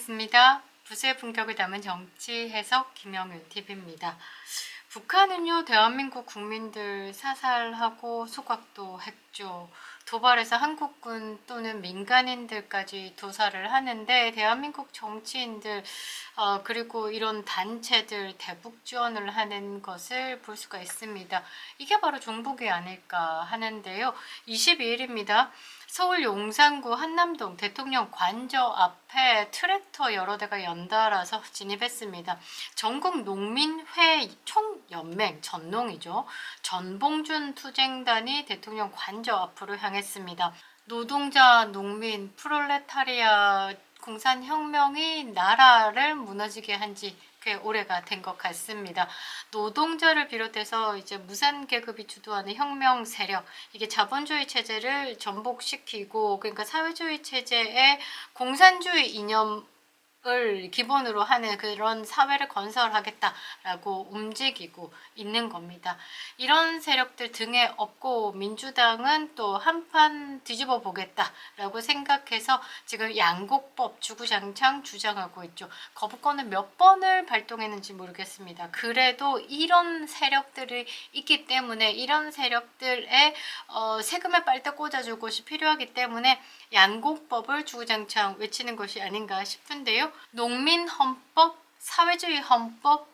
시작하겠습니다. 부수의 품격을 담은 정치 해석 김영윤 TV입니다. 북한은요, 대한민국 국민들 사살하고 소각도 했죠. 도발해서 한국군 또는 민간인들까지 도살을 하는데 대한민국 정치인들 어, 그리고 이런 단체들 대북 지원을 하는 것을 볼 수가 있습니다. 이게 바로 종북이 아닐까 하는데요. 22일입니다. 서울 용산구 한남동 대통령 관저 앞에 트랙터 여러 대가 연달아서 진입했습니다. 전국 농민회 총연맹 전농이죠. 전봉준 투쟁단이 대통령 관저 앞으로 향했습니다. 노동자, 농민, 프롤레타리아 공산혁명이 나라를 무너지게 한 지 꽤 오래가 된 것 같습니다. 노동자를 비롯해서 이제 무산 계급이 주도하는 혁명 세력 이게 자본주의 체제를 전복시키고 그러니까 사회주의 체제의 공산주의 이념 을 기본으로 하는 그런 사회를 건설하겠다라고 움직이고 있는 겁니다. 이런 세력들 등에 업고 민주당은 또 한판 뒤집어 보겠다라고 생각해서 지금 양곡법 주구장창 주장하고 있죠. 거부권을 몇 번을 발동했는지 모르겠습니다. 그래도 이런 세력들이 있기 때문에 이런 세력들의 어, 세금에 빨대 꽂아줄 곳이 필요하기 때문에 양곡법을 주구장창 외치는 것이 아닌가 싶은데요. 농민 헌법, 사회주의 헌법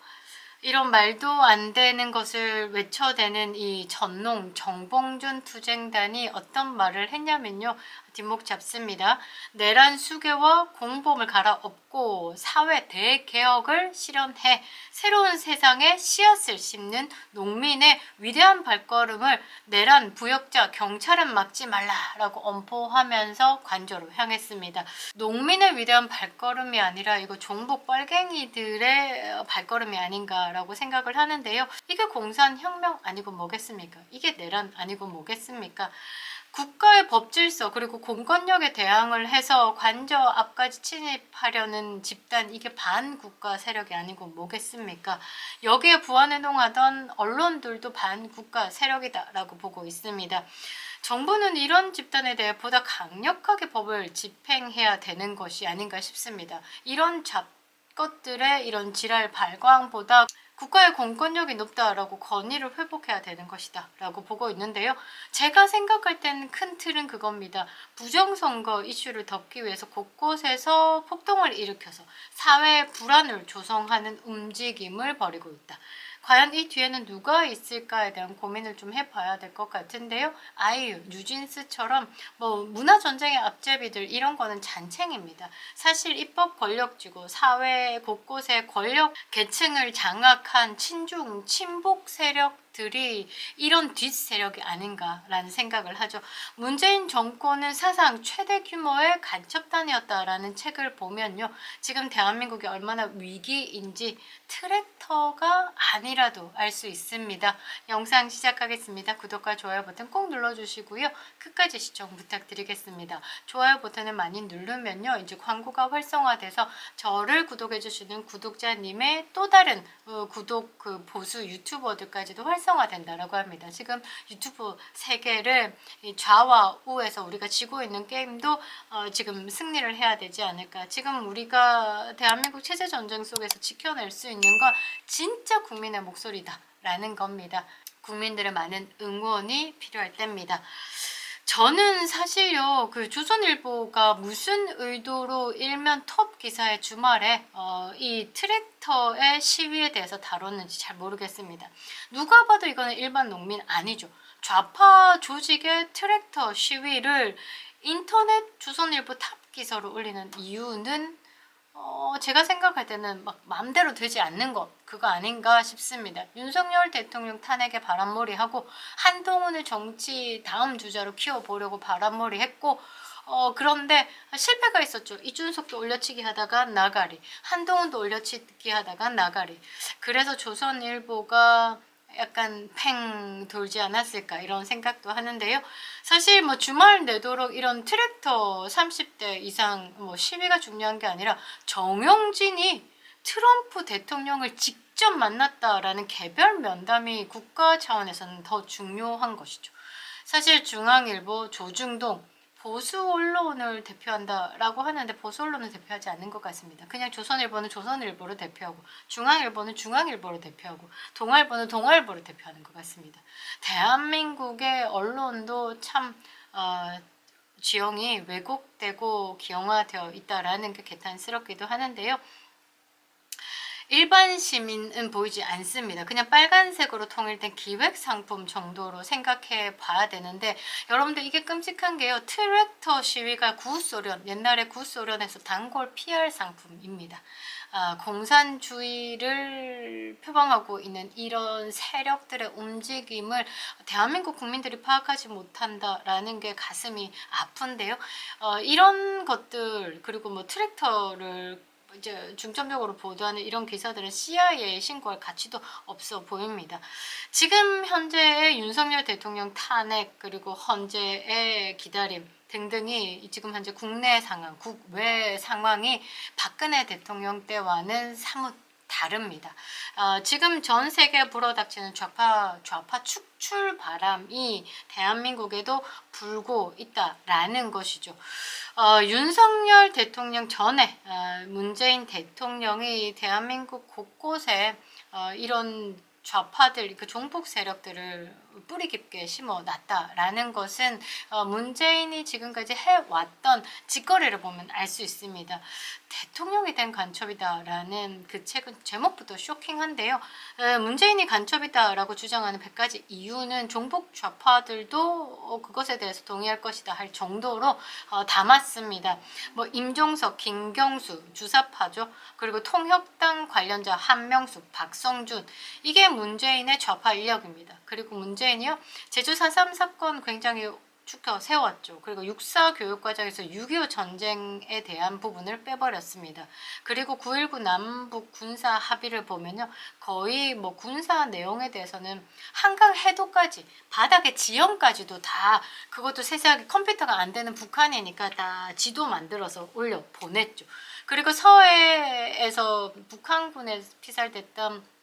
이런 말도 안 되는 것을 외쳐대는 이 전농 정봉준 투쟁단이 어떤 말을 했냐면요. 뒷목 잡습니다. 내란 수괴와 공범을 갈아엎고 사회 대개혁을 실현해 새로운 세상에 씨앗을 심는 농민의 위대한 발걸음을 내란 부역자 경찰은 막지 말라라고 엄포하면서 관저로 향했습니다. 농민의 위대한 발걸음이 아니라 이거 종북 빨갱이들의 발걸음이 아닌가 라고 생각을 하는데요. 이게 공산혁명 아니고 뭐겠습니까? 이게 내란 아니고 뭐겠습니까? 국가의 법질서 그리고 공권력에 대항을 해서 관저 앞까지 침입하려는 집단 이게 반국가 세력이 아니고 뭐겠습니까? 여기에 부안해동하던 언론들도 반국가 세력이다라고 보고 있습니다. 정부는 이런 집단에 대해 보다 강력하게 법을 집행해야 되는 것이 아닌가 싶습니다. 이런 잡 것들의 이런 지랄 발광보다 국가의 공권력이 높다라고 권위를 회복해야 되는 것이다 라고 보고 있는데요. 제가 생각할 때는 큰 틀은 그겁니다. 부정선거 이슈를 덮기 위해서 곳곳에서 폭동을 일으켜서 사회 불안을 조성하는 움직임을 벌이고 있다. 과연 이 뒤에는 누가 있을까에 대한 고민을 좀 해봐야 될 것 같은데요. 아이유, 뉴진스처럼 뭐 문화 전쟁의 앞제비들 이런 거는 잔챙입니다. 사실 입법 권력쥐고 사회 곳곳에 권력 계층을 장악한 친중 친복 세력 들이 이런 뒷세력이 아닌가라는 생각을 하죠. 문재인 정권은 사상 최대 규모의 간첩단이었다라는 책을 보면요. 지금 대한민국이 얼마나 위기인지 트랙터가 아니라도 알 수 있습니다. 영상 시작하겠습니다. 구독과 좋아요 버튼 꼭 눌러주시고요. 끝까지 시청 부탁드리겠습니다. 좋아요 버튼을 많이 누르면요. 이제 광고가 활성화돼서 저를 구독해주시는 구독자님의 또 다른 어, 구독 그 보수 유튜버들까지도 활성 화된다라고 합니다. 지금 유튜브 세계를 좌와 우에서 우리가 지고 있는 게임도 어, 지금 승리를 해야 되지 않을까. 지금 우리가 대한민국 체제 전쟁 속에서 지켜낼 수 있는 건 진짜 국민의 목소리다라는 겁니다. 국민들의 많은 응원이 필요할 때입니다. 저는 사실요, 그 조선일보가 무슨 의도로 일면 톱 기사의 주말에 어, 이 트랙터의 시위에 대해서 다뤘는지 잘 모르겠습니다. 누가 봐도 이거는 일반 농민 아니죠. 좌파 조직의 트랙터 시위를 인터넷 조선일보 탑 기사로 올리는 이유는 어, 제가 생각할 때는 막 마음대로 되지 않는 것 그거 아닌가 싶습니다. 윤석열 대통령 탄핵에 바람몰이하고 한동훈을 정치 다음 주자로 키워보려고 바람몰이 했고 어, 그런데 실패가 있었죠. 이준석도 올려치기 하다가 나가리, 한동훈도 올려치기 하다가 나가리. 그래서 조선일보가 약간 팽 돌지 않았을까 이런 생각도 하는데요. 사실 뭐 주말 내도록 이런 트랙터 30대 이상 뭐 시위가 중요한 게 아니라 정영진이 트럼프 대통령을 직접 만났다라는 개별 면담이 국가 차원에서는 더 중요한 것이죠. 사실 중앙일보 조중동 보수 언론을 대표한다라고 하는데 보수 언론을 대표하지 않는 것 같습니다. 그냥 조선일보는 조선일보를 대표하고 중앙일보는 중앙일보를 대표하고 동아일보는 동아일보를 대표하는 것 같습니다. 대한민국의 언론도 참 어, 지형이 왜곡되고 기형화되어 있다라는 게 개탄스럽기도 하는데요. 일반 시민은 보이지 않습니다. 그냥 빨간색으로 통일된 기획 상품 정도로 생각해 봐야 되는데 여러분들 이게 끔찍한 게요. 트랙터 시위가 구소련 옛날에 구소련에서 단골 PR 상품입니다. 아, 공산주의를 표방하고 있는 이런 세력들의 움직임을 대한민국 국민들이 파악하지 못한다라는 게 가슴이 아픈데요. 어, 이런 것들 그리고 뭐 트랙터를 이제 중점적으로 보도하는 이런 기사들은 CIA에 신고할 가치도 없어 보입니다. 지금 현재의 윤석열 대통령 탄핵 그리고 헌재의 기다림 등등이 지금 현재 국내 상황, 국외 상황이 박근혜 대통령 때와는 사뭇 다릅니다. 어, 지금 전 세계에 불어닥치는 좌파 좌파 축출 바람이 대한민국에도 불고 있다라는 것이죠. 어, 윤석열 대통령 전에 어, 문재인 대통령이 대한민국 곳곳에 어, 이런 좌파들, 그 종북 세력들을 뿌리 깊게 심어 놨다라는 것은 어, 문재인이 지금까지 해왔던 짓거리를 보면 알 수 있습니다. 대통령이 된 간첩이다라는 그 책은 제목부터 쇼킹한데요. 에, 문재인이 간첩이다라고 주장하는 100가지 이유는 종북 좌파들도 어, 그것에 대해서 동의할 것이다 할 정도로 어, 담았습니다. 뭐 임종석, 김경수, 주사파죠. 그리고 통협당 관련자 한명숙, 박성준 이게 문재인의 좌파 인력입니다. 그리고 문재 인이요 제주 4.3 사건 굉장히 축켜 세웠죠. 그리고 육사 교육 과정에서 6.25 전쟁에 대한 부분을 빼버렸습니다. 그리고 9.19 남북 군사 합의를 보면요. 거의 뭐 군사 내용에 대해서는 한강 해도까지 바닥의 지형까지도 다 그것도 세세하게 컴퓨터가 안 되는 북한이니까 다 지도 만들어서 올려 보냈죠. 그리고 서해에서 북한군에 피살됐던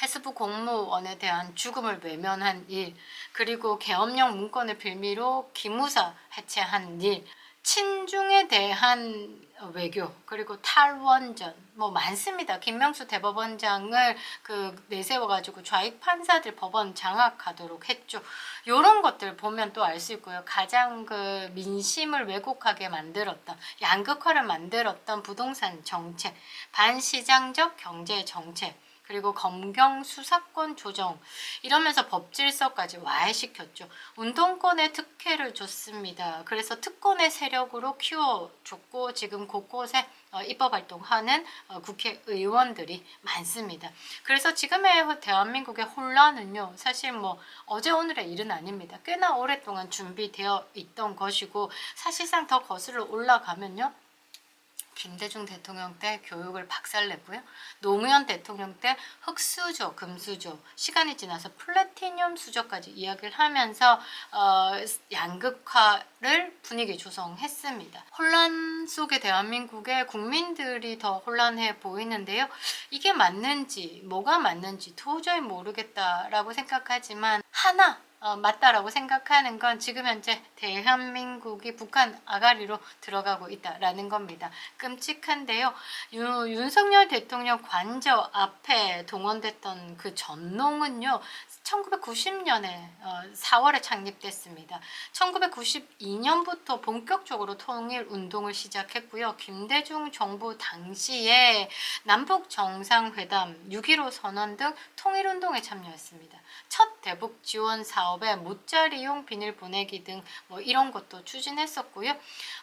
해수부 공무원에 대한 죽음을 외면한 일, 그리고 계엄령 문건을 빌미로 기무사 해체한 일, 친중에 대한 외교, 그리고 탈원전, 뭐 많습니다. 김명수 대법원장을 그 내세워 가지고 좌익 판사들 법원 장악하도록 했죠. 요런 것들 보면 또 알 수 있고요. 가장 그 민심을 왜곡하게 만들었던, 양극화를 만들었던 부동산 정책, 반시장적 경제 정책, 그리고 검경 수사권 조정 이러면서 법 질서까지 와해시켰죠. 운동권에 특혜를 줬습니다. 그래서 특권의 세력으로 키워줬고 지금 곳곳에 어, 입법 활동하는 어, 국회의원들이 많습니다. 그래서 지금의 대한민국의 혼란은요, 사실 뭐 어제 오늘의 일은 아닙니다. 꽤나 오랫동안 준비되어 있던 것이고 사실상 더 거슬러 올라가면요. 김대중 대통령 때 교육을 박살냈고요. 노무현 대통령 때 흑수저, 금수저, 시간이 지나서 플래티늄 수저까지 이야기를 하면서 어, 양극화를 분위기 조성했습니다. 혼란 속의 대한민국의 국민들이 더 혼란해 보이는데요. 이게 맞는지, 뭐가 맞는지 도저히 모르겠다라고 생각하지만 하나 어, 맞다라고 생각하는 건 지금 현재 대한민국이 북한 아가리로 들어가고 있다라는 겁니다. 끔찍한데요. 유, 윤석열 대통령 관저 앞에 동원됐던 그 전농은요. 1990년에 어, 4월에 창립됐습니다. 1992년부터 본격적으로 통일 운동을 시작했고요. 김대중 정부 당시에 남북 정상회담, 6.15 선언 등 통일 운동에 참여했습니다. 첫 대북 지원 사업 에 모짜리용 비닐 보내기 등 뭐 이런 것도 추진했었고요.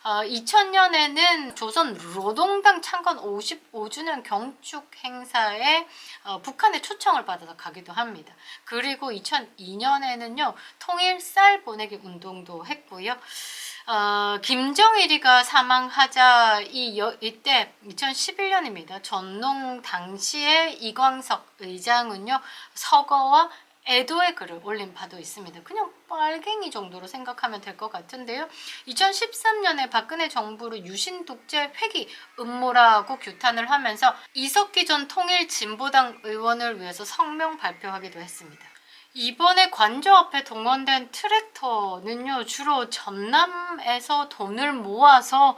어, 2000년에는 조선 노동당 창건 55주년 경축 행사에 어, 북한의 초청을 받아서 가기도 합니다. 그리고 2002년에는요 통일 쌀 보내기 운동도 했고요. 어, 김정일이가 사망하자 이 여, 이때 2011년입니다. 전농 당시에 이광석 의장은요 서거와 애도의 글을 올린 바도 있습니다. 그냥 빨갱이 정도로 생각하면 될 것 같은데요. 2013년에 박근혜 정부를 유신 독재 회기 음모라고 규탄을 하면서 이석기 전 통일 진보당 의원을 위해서 성명 발표하기도 했습니다. 이번에 관저 앞에 동원된 트랙터는요 주로 전남에서 돈을 모아서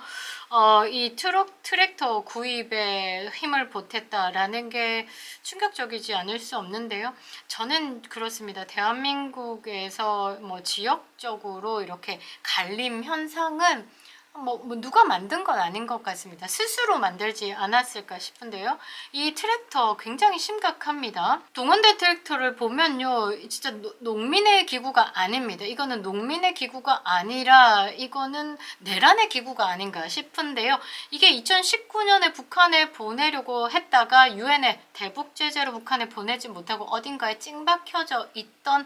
어, 이 트럭 트랙터 구입에 힘을 보탰다라는 게 충격적이지 않을 수 없는데요. 저는 그렇습니다. 대한민국에서 뭐 지역적으로 이렇게 갈림 현상은 뭐, 뭐 누가 만든 건 아닌 것 같습니다. 스스로 만들지 않았을까 싶은데요. 이 트랙터 굉장히 심각합니다. 동원대 트랙터를 보면요, 진짜 노- 농민의 기구가 아닙니다. 이거는 농민의 기구가 아니라 이거는 내란의 기구가 아닌가 싶은데요. 이게 2019년에 북한에 보내려고 했다가 유엔에 대북 제재로 북한에 보내지 못하고 어딘가에 찡박혀져 있던 어,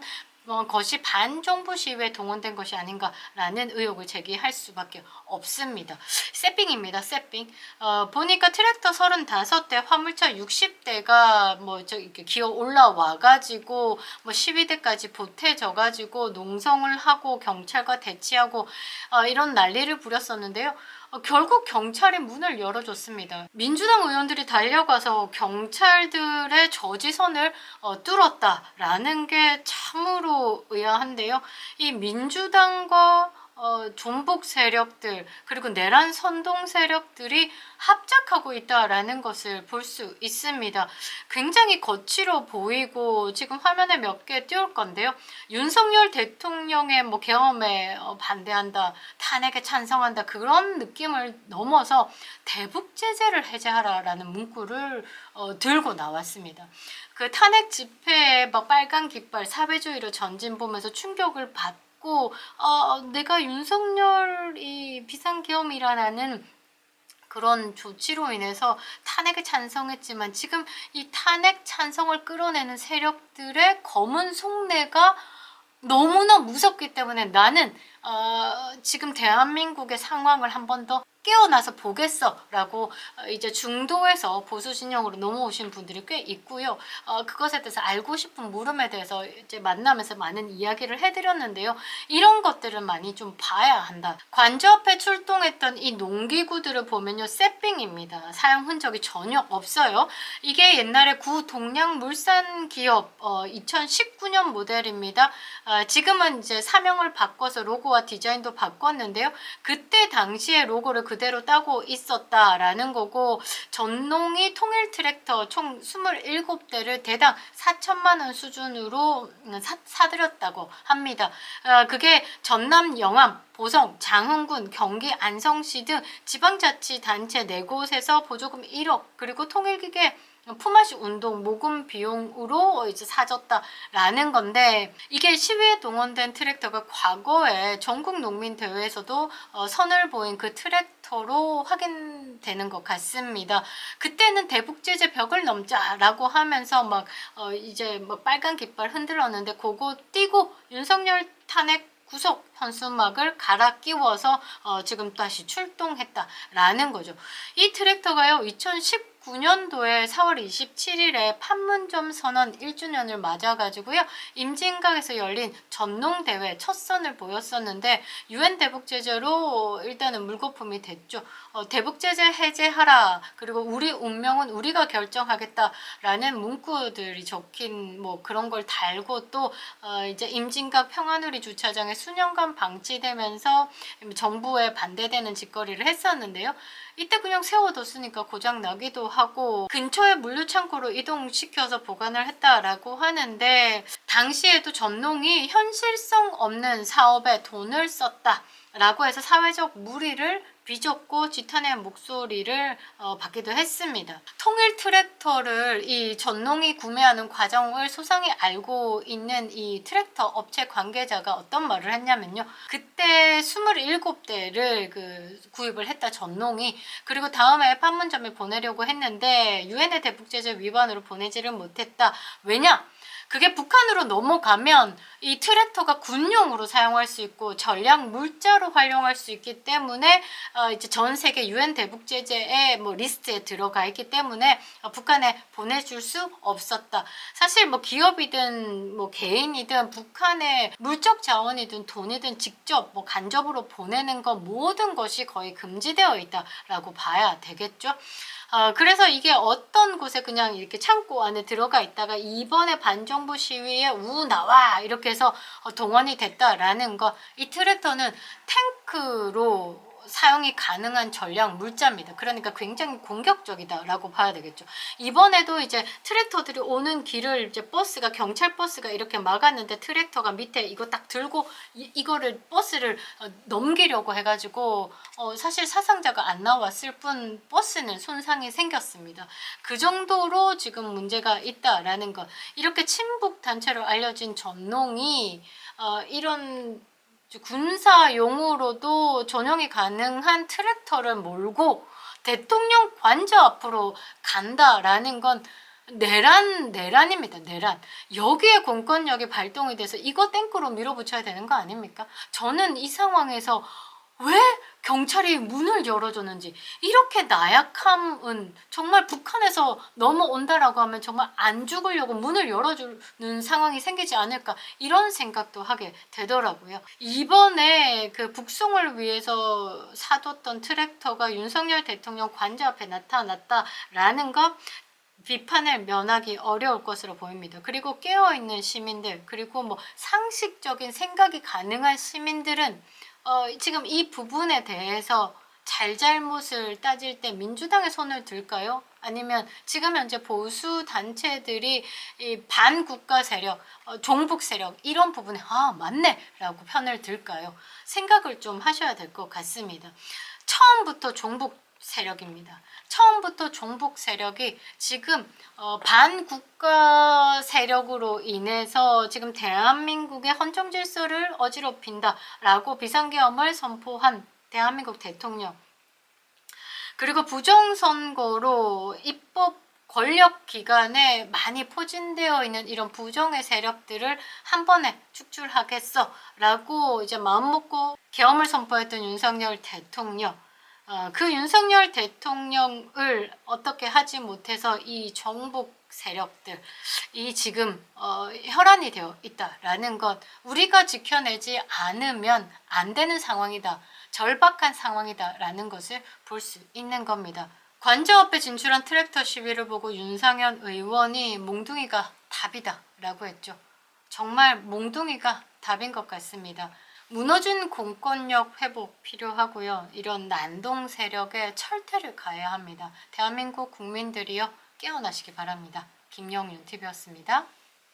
것이 반정부 시위에 동원된 것이 아닌가라는 의혹을 제기할 수밖에 없습니다. 세핑입니다. 세핑. 어, 보니까 트랙터 35대, 화물차 60대가 뭐 저 이렇게 기어 올라와 가지고 뭐 12대까지 보태져 가지고 농성을 하고 경찰과 대치하고 어, 이런 난리를 부렸었는데요. 어, 결국 경찰이 문을 열어줬습니다. 민주당 의원들이 달려가서 경찰들의 저지선을 어, 뚫었다라는 게 참으로 의아한데요. 이 민주당과 어, 존복 세력들 그리고 내란 선동 세력들이 합작하고 있다라는 것을 볼 수 있습니다. 굉장히 거칠어 보이고 지금 화면에 몇 개 띄울 건데요. 윤석열 대통령의 뭐 계엄에 어, 반대한다, 탄핵에 찬성한다 그런 느낌을 넘어서 대북 제재를 해제하라라는 문구를 어, 들고 나왔습니다. 그 탄핵 집회에 막 빨간 깃발 사회주의로 전진 보면서 충격을 받 고 어, 내가 윤석열이 비상계엄이라는 그런 조치로 인해서 탄핵에 찬성했지만 지금 이 탄핵 찬성을 끌어내는 세력들의 검은 속내가 너무나 무섭기 때문에 나는 어, 지금 대한민국의 상황을 한 번 더 깨어나서 보겠어 라고 어, 이제 중도에서 보수 진영으로 넘어오신 분들이 꽤 있고요. 어, 그것에 대해서 알고 싶은 물음에 대해서 이제 만나면서 많은 이야기를 해드렸는데요. 이런 것들은 많이 좀 봐야 한다. 관저 앞에 출동했던 이 농기구들을 보면요, 세핑입니다. 사용 흔적이 전혀 없어요. 이게 옛날에 구 동양 물산 기업 어, 2019년 모델입니다. 아, 지금은 이제 사명을 바꿔서 로고와 디자인도 바꿨는데요. 그때 당시에 로고를 그대로 따고 있었다라는 거고 전농이 통일 트랙터 총 27대를 대당 4천만 원 수준으로 음, 사, 사들였다고 합니다. 아, 그게 전남 영암 보성, 장흥군, 경기 안성시 등 지방자치단체 네 곳에서 보조금 1억 그리고 통일기계 품앗이 운동 모금 비용으로 이제 사줬다라는 건데 이게 시위에 동원된 트랙터가 과거에 전국 농민 대회에서도 어, 선을 보인 그 트랙터로 확인되는 것 같습니다. 그때는 대북 제재 벽을 넘자라고 하면서 막 어, 이제 막 빨간 깃발 흔들었는데 그거 띄고 윤석열 탄핵 구속 현수막을 갈아 끼워서 어, 지금 다시 출동했다라는 거죠. 이 트랙터가요 2019 년도에 4월 27일에 판문점 선언 1주년을 맞아가지고요 임진강에서 열린 전농대회 첫 선을 보였었는데 유엔 대북 제재로 일단은 물거품이 됐죠. 어, 대북 제재 해제하라 그리고 우리 운명은 우리가 결정하겠다라는 문구들이 적힌 뭐 그런 걸 달고 또 어, 이제 임진각 평화누리 주차장에 수년간 방치되면서 정부에 반대되는 짓거리를 했었는데요. 이때 그냥 세워뒀으니까 고장 나기도 하고 근처에 물류 창고로 이동시켜서 보관을 했다라고 하는데 당시에도 전농이 현실성 없는 사업에 돈을 썼다 라고 해서 사회적 무리를 비좁고 지탄의 목소리를 어, 받기도 했습니다. 통일 트랙터를 이 전농이 구매하는 과정을 소상히 알고 있는 이 트랙터 업체 관계자가 어떤 말을 했냐면요. 그때 27대를 그 구입을 했다 전농이 그리고 다음에 판문점에 보내려고 했는데 유엔의 대북 제재 위반으로 보내지를 못했다. 왜냐? 그게 북한으로 넘어가면 이 트랙터가 군용으로 사용할 수 있고 전략 물자로 활용할 수 있기 때문에 어 이제 전 세계 유엔 대북 제재의 뭐 리스트에 들어가 있기 때문에 어 북한에 보내줄 수 없었다. 사실 뭐 기업이든 뭐 개인이든 북한에 물적 자원이든 돈이든 직접 뭐 간접으로 보내는 것 모든 것이 거의 금지되어 있다라고 봐야 되겠죠. 어, 그래서 이게 어떤 곳에 그냥 이렇게 창고 안에 들어가 있다가 이번에 반정 반정부 시위에 우 나와 이렇게 해서 어, 동원이 됐다라는 거 이 트랙터는 탱크로 사용이 가능한 전략 물자입니다. 그러니까 굉장히 공격적이다라고 봐야 되겠죠. 이번에도 이제 트랙터들이 오는 길을 이제 버스가 경찰 버스가 이렇게 막았는데 트랙터가 밑에 이거 딱 들고 이, 이거를 버스를 어, 넘기려고 해가지고 어, 사실 사상자가 안 나왔을 뿐 버스는 손상이 생겼습니다. 그 정도로 지금 문제가 있다라는 것. 이렇게 친북 단체로 알려진 전농이 어, 이런 군사용으로도 전용이 가능한 트랙터를 몰고 대통령 관저 앞으로 간다라는 건 내란 내란입니다. 내란. 여기에 공권력이 발동이 돼서 이거 땡크로 밀어붙여야 되는 거 아닙니까? 저는 이 상황에서 왜 경찰이 문을 열어줬는지 이렇게 나약함은 정말 북한에서 넘어온다라고 하면 정말 안 죽으려고 문을 열어주는 상황이 생기지 않을까 이런 생각도 하게 되더라고요. 이번에 그 북송을 위해서 사뒀던 트랙터가 윤석열 대통령 관저 앞에 나타났다라는 것 비판을 면하기 어려울 것으로 보입니다. 그리고 깨어있는 시민들, 그리고 뭐 상식적인 생각이 가능한 시민들은 어, 지금 이 부분에 대해서 잘잘못을 따질 때 민주당의 손을 들까요? 아니면 지금 현재 보수 단체들이 이 반국가 세력, 어, 종북 세력 이런 부분에 아 맞네라고 편을 들까요? 생각을 좀 하셔야 될 것 같습니다. 처음부터 종북 세력입니다. 처음부터 종북 세력이 지금 어, 반국가 세력으로 인해서 지금 대한민국의 헌정 질서를 어지럽힌다라고 비상계엄을 선포한 대한민국 대통령 그리고 부정선거로 입법 권력 기관에 많이 포진되어 있는 이런 부정의 세력들을 한 번에 축출하겠어라고 이제 마음먹고 계엄을 선포했던 윤석열 대통령 어, 그 윤석열 대통령을 어떻게 하지 못해서 이 정복 세력들 이 지금 어, 혈안이 되어 있다라는 것 우리가 지켜내지 않으면 안 되는 상황이다 절박한 상황이다라는 것을 볼 수 있는 겁니다. 관저 앞에 진출한 트랙터 시위를 보고 윤상현 의원이 몽둥이가 답이다라고 했죠. 정말 몽둥이가 답인 것 같습니다. 무너진 공권력 회복 필요하고요. 이런 난동 세력에 철퇴를 가해야 합니다. 대한민국 국민들이요 깨어나시기 바랍니다. 김영윤 TV였습니다.